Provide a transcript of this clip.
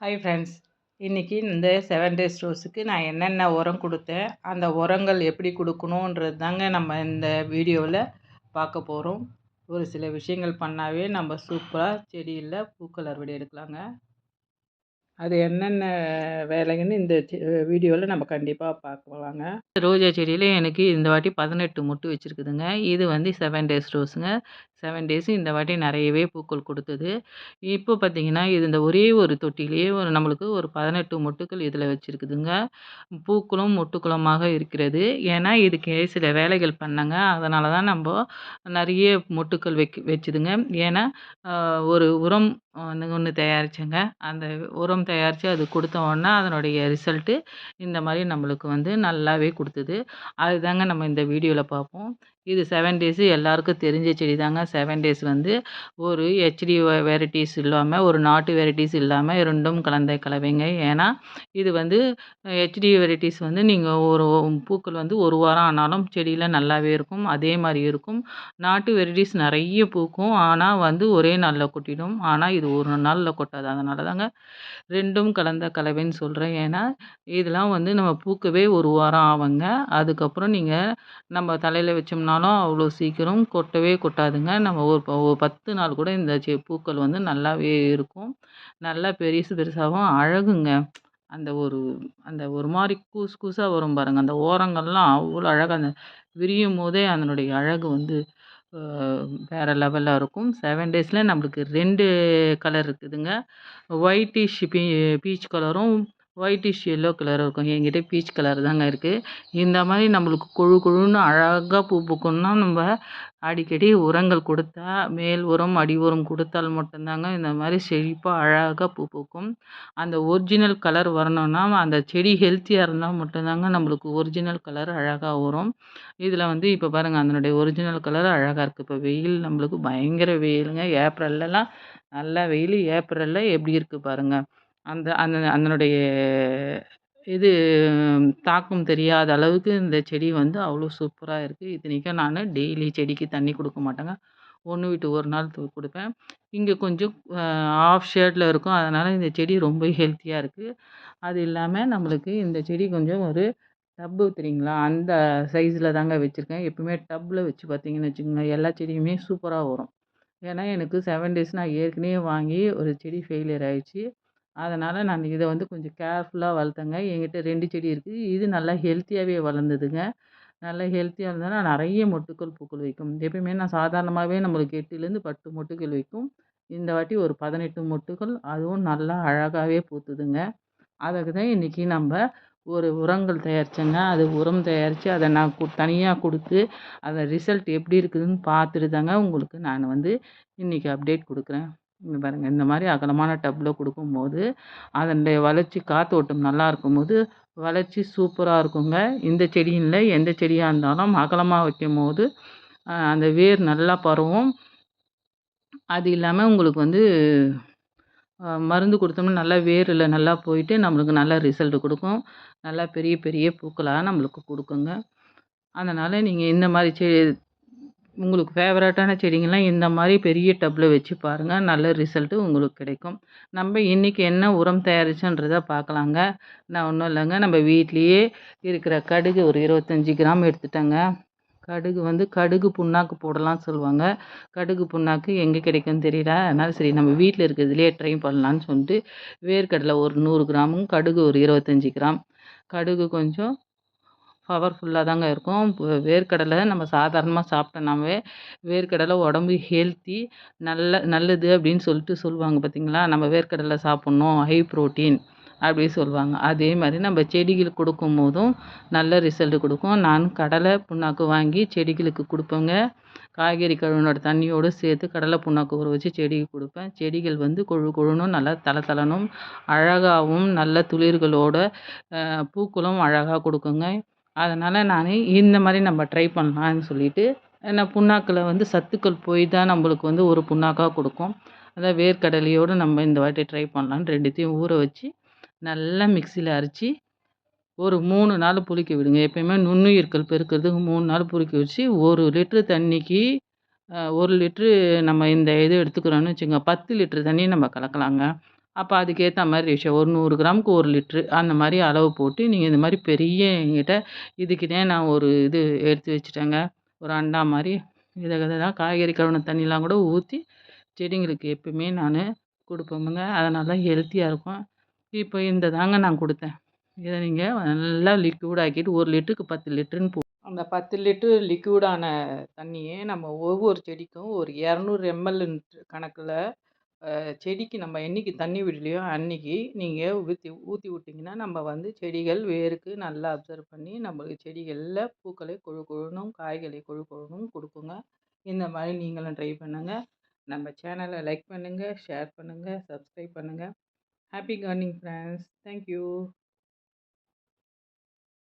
Hi friends இன்றைக்கி இந்த seven days ரோஸுக்கு நான் என்னென்ன உரம் கொடுத்தேன் அந்த உரங்கள் எப்படி கொடுக்கணுன்றது தாங்க நம்ம இந்த வீடியோவில் பார்க்க போகிறோம் ஒரு சில விஷயங்கள் பண்ணாவே நம்ம சூப்பராக செடியில் பூக்கள் அறுவடை எடுக்கலாங்க. அது என்னென்ன வேலைங்கன்னு இந்த வீடியோவில் நம்ம கண்டிப்பாக பார்க்கலாங்க. ரோஜா செடியில் எனக்கு இந்த வாட்டி பதினெட்டு மொட்டு வச்சுருக்குதுங்க. இது வந்து செவன் டேஸ் ரோஸுங்க செவன் டேஸு இந்த வாட்டி நிறையவே பூக்கள் கொடுத்தது. இப்போ பார்த்தீங்கன்னா இது இந்த ஒரே ஒரு தொட்டிலேயே ஒரு நம்மளுக்கு ஒரு பதினெட்டு மொட்டுக்கள் இதில் வச்சுருக்குதுங்க. பூக்களும் மொட்டுக்களுமாக இருக்கிறது. ஏன்னா இதுக்கு சில வேலைகள் பண்ணங்க. அதனால தான் நம்ம நிறைய மொட்டுக்கள் வைக்க வச்சுதுங்க. ஏன்னா ஒரு உரம் ஒன்று ஒன்று தயாரித்தேங்க அந்த உரம் தயாரித்து அது கொடுத்த உடனே அதனுடைய ரிசல்ட்டு இந்த மாதிரி நம்மளுக்கு வந்து நல்லாவே கொடுத்தது. அதுதாங்க நம்ம இந்த வீடியோவில் பார்ப்போம். இது செவன் டேஸு எல்லாருக்கும் தெரிஞ்ச செடி தாங்க. செவன் டேஸ் வந்து ஒரு ஹெச்டி வெரைட்டிஸ் இல்லாமல் ஒரு நாட்டு வெரைட்டிஸ் இல்லாமல் ரெண்டும் கலந்த கலவைங்க. ஏன்னா இது வந்து ஹெச்டி வெரைட்டிஸ் வந்து நீங்கள் ஒரு பூக்கள் வந்து ஒரு வாரம் ஆனாலும் செடியில் நல்லாவே இருக்கும். அதே மாதிரி இருக்கும். நாட்டு வெரைட்டிஸ் நிறைய பூக்கும். ஆனால் வந்து ஒரே நாளில் கொட்டிடும். ஆனால் இது ஒரு நாளில் கொட்டாது. அதனால தாங்க ரெண்டும் கலந்த கலவைன்னு சொல்கிறேன் ஏன்னா இதெல்லாம் வந்து நம்ம பூக்கவே ஒரு வாரம் ஆகுங்க. அதுக்கப்புறம் நீங்கள் நம்ம தலையில் வச்சோம்னா வச்சோம்னாலும் அவ்வளோ சீக்கிரம் கொட்டவே கொட்டாதுங்க. நம்ம ஒரு பத்து நாள் கூட இந்த செ பூக்கள் வந்து நல்லாவே இருக்கும். நல்லா பெருசு பெருசாகவும் அழகுங்க. அந்த ஒரு அந்த ஒரு மாதிரி கூசு கூசாக வரும் பாருங்கள் அந்த ஓரங்கள்லாம் அவ்வளோ அழகாக அந்த விரியும் போதே அதனுடைய அழகு வந்து வேறு லெவலில் இருக்கும். செவன் டேஸில் நம்மளுக்கு ரெண்டு கலர் இருக்குதுங்க. ஒயிட்டிஷ் பீ பீச் கலரும் ஒயிட்டிஷ் எல்லோ கலர் இருக்கும். என்கிட்ட பீச் கலர் தாங்க இருக்குது இந்த மாதிரி நம்மளுக்கு கொழு கொழுன்னு அழகாக பூ பூக்கணும்னா நம்ம அடிக்கடி உரங்கள் கொடுத்தா மேல் உரம் அடி உரம் கொடுத்தால் மட்டும்தாங்க இந்த மாதிரி செழிப்பாக அழகாக பூ பூக்கும். அந்த ஒரிஜினல் கலர் வரணும்னா அந்த செடி ஹெல்த்தியாக இருந்தால் மட்டும்தாங்க நம்மளுக்கு ஒரிஜினல் கலர் அழகாக வரும். இதில் வந்து இப்போ பாருங்கள் அதனுடைய ஒரிஜினல் கலர் அழகாக இருக்குது இப்போ வெயில் நம்மளுக்கு பயங்கர வெயிலுங்க. ஏப்ரல்லலாம் நல்லா வெயில். ஏப்ரலில் எப்படி இருக்குது பாருங்கள் அந்த அந்த அதனுடைய இது தாக்கம் தெரியாத அளவுக்கு இந்த செடி வந்து அவ்வளோ சூப்பராக இருக்குது இத்தனைக்கும் நான் டெய்லி செடிக்கு தண்ணி கொடுக்க மாட்டேங்க. ஒன்று விட்டு ஒரு நாள் தூ கொடுப்பேன். இங்கே கொஞ்சம் ஆஃப் ஷேடில் இருக்கும். அதனால் இந்த செடி ரொம்ப ஹெல்த்தியாக இருக்குது அது இல்லாமல் நம்மளுக்கு இந்த செடி கொஞ்சம் ஒரு டப்பு தெரியுங்களா? அந்த சைஸில் தாங்க வச்சுருக்கேன். எப்பவுமே டப்பில் வச்சு பார்த்தீங்கன்னு வச்சுக்கோங்க எல்லா செடியுமே சூப்பராக வரும். ஏன்னா எனக்கு செவன் டேஸ் நான் ஏற்கனவே வாங்கி ஒரு செடி ஃபெயிலியர் ஆயிடுச்சு. அதனால் நான் இதை வந்து கொஞ்சம் கேர்ஃபுல்லாக வளர்த்தேங்க. என்கிட்ட ரெண்டு செடி இருக்குது இது நல்லா ஹெல்த்தியாகவே வளர்ந்ததுங்க. நல்லா ஹெல்த்தியாக இருந்தால் நிறைய மொட்டுக்கள் பூக்கள் வைக்கும். எப்பயுமே நான் சாதாரணமாகவே நம்மளுக்கு எட்டுலேருந்து பத்து மொட்டுக்கள் வைக்கும். இந்த வாட்டி ஒரு பதினெட்டு மொட்டுக்கள். அதுவும் நல்லா அழகாகவே பூத்துதுங்க. அதுக்கு தான் இன்றைக்கி நம்ம ஒரு உரங்கள் தயாரித்தேங்க அது உரம் தயாரித்து அதை நான் கு தனியாக கொடுத்து அதை ரிசல்ட் எப்படி இருக்குதுன்னு பார்த்துட்டு தாங்க உங்களுக்கு நான் வந்து இன்றைக்கி அப்டேட் கொடுக்குறேன். இங்கே பாருங்கள் இந்த மாதிரி அகலமான டப்பில் கொடுக்கும்போது அதனுடைய வளர்ச்சி காற்றோட்டம் நல்லா இருக்கும்போது வளர்ச்சி சூப்பராக இருக்குங்க. இந்த செடியில் எந்த செடியாக இருந்தாலும் அகலமாக வைக்கும் போது அந்த வேர் நல்லா பரவும். அது இல்லாமல் உங்களுக்கு வந்து மருந்து கொடுத்தோம்னா நல்லா வேரில் நல்லா போயிட்டு நம்மளுக்கு நல்ல ரிசல்ட் கொடுக்கும். நல்லா பெரிய பெரிய பூக்களாக நம்மளுக்கு கொடுக்குங்க. அதனால் நீங்கள் இந்த மாதிரி செ உங்களுக்கு ஃபேவரட்டான செடிங்கள்லாம் இந்த மாதிரி பெரிய டப்பில் வச்சு பாருங்கள் நல்ல ரிசல்ட்டு உங்களுக்கு கிடைக்கும். நம்ம இன்றைக்கி என்ன உரம் தயாரிச்சுன்றதை பார்க்கலாங்க. நான் ஒன்றும் இல்லைங்க. நம்ம வீட்லேயே இருக்கிற கடுகு ஒரு இருபத்தஞ்சி கிராம் எடுத்துட்டேங்க. கடுகு வந்து கடுகு புண்ணாக்கு போடலாம்னு சொல்லுவாங்க. கடுகு புண்ணாக்கு எங்கே கிடைக்கும்னு தெரியல. அதனால் சரி நம்ம வீட்டில் இருக்கிறதுலேயே ட்ரை பண்ணலான்னு சொல்லிட்டு வேர்க்கடலை ஒரு நூறு கிராமும் கடுகு ஒரு இருபத்தஞ்சி கிராம். கடுகு கொஞ்சம் பவர்ஃபுல்லாக தாங்க இருக்கும். வேர்க்கடலை நம்ம சாதாரணமாக சாப்பிட்டோம்னாவே வேர்க்கடலை உடம்பு ஹெல்த்தி நல்ல நல்லது அப்படின்னு சொல்லிட்டு சொல்லுவாங்க பார்த்தீங்களா? நம்ம வேர்க்கடலை சாப்பிட்ணும் ஹை ப்ரோட்டீன் அப்படி சொல்லுவாங்க. அதே மாதிரி நம்ம செடிகளுக்கு கொடுக்கும் போதும் நல்ல ரிசல்ட் கொடுக்கும். நான் கடலை புண்ணாக்கு வாங்கி செடிகளுக்கு கொடுப்பேங்க. காய்கறி கழுவினோட தண்ணியோடு சேர்த்து கடலை புண்ணாக்கு ஊற வச்சு செடிக்கு கொடுப்பேன். செடிகள் வந்து கொழு கொழுனும் நல்லா தலை தலனும் அழகாகவும் நல்ல துளிர்களோட பூக்களும் அழகாக கொடுக்குங்க. அதனால் நான் இந்த மாதிரி நம்ம ட்ரை பண்ணலான்னு சொல்லிட்டு நான் புண்ணாக்கில் வந்து சத்துக்கள் போய் தான் நம்மளுக்கு வந்து ஒரு புண்ணாக்காக கொடுக்கும். அதான் வேர்க்கடலையோடு நம்ம இந்த வாட்டி ட்ரை பண்ணலான்னு ரெண்டுத்தையும் ஊற வச்சு நல்லா மிக்சியில் அரைச்சி ஒரு மூணு நாள் புளிக்க விடுங்க. எப்பயுமே நுண்ணுயிர்கள் பெருக்கிறதுக்கு மூணு நாள் புளிக்க வச்சு ஒரு லிட்ரு தண்ணிக்கு ஒரு லிட்ரு நம்ம இந்த இது எடுத்துக்கிறோன்னு வச்சுக்கோங்க பத்து லிட்ரு தண்ணி நம்ம கலக்கலாங்க. அப்போ அதுக்கேற்ற மாதிரி ரேஷியோ ஒரு நூறு கிராமுக்கு ஒரு லிட்ரு அந்த மாதிரி அளவு போட்டு நீங்கள் இந்த மாதிரி பெரிய என்கிட்ட இதுக்குன்னே நான் ஒரு இது எடுத்து வச்சுட்டேங்க. ஒரு அண்டா மாதிரி இதை தான் காய்கறி கழுவின தண்ணிலாம் கூட ஊற்றி செடிங்களுக்கு எப்பவுமே நான் கொடுப்போமுங்க. அதனால தான் ஹெல்த்தியாக இருக்கும். இப்போ இந்த தாங்க நான் கொடுத்தேன். இதை நீங்கள் நல்லா லிக்விட் ஆக்கிட்டு ஒரு லிட்டருக்கு பத்து லிட்டருன்னு போ அந்த பத்து லிட்டரு லிக்யூடான தண்ணியை நம்ம ஒவ்வொரு செடிக்கும் ஒரு இரநூறு எம்எல் கணக்கில் செடிக்கு நம்ம என்றைக்கு தண்ணி விடலையோ அன்னைக்கு நீங்கள் ஊற்றி ஊற்றி விட்டிங்கன்னா நம்ம வந்து செடிகள் வேருக்கு நல்லா அப்சர்வ் பண்ணி நம்மளுக்கு செடிகளில் பூக்களை கொழு கொழுனும் காய்களை கொழு கொழுனும் கொடுக்குங்க. இந்த மாதிரி நீங்களும் ட்ரை பண்ணுங்கள் நம்ம சேனலை லைக் பண்ணுங்கள் ஷேர் பண்ணுங்கள் சப்ஸ்கிரைப் பண்ணுங்கள் ஹாப்பி கார்டனிங் ஃப்ரெண்ட்ஸ். தேங்க்யூ.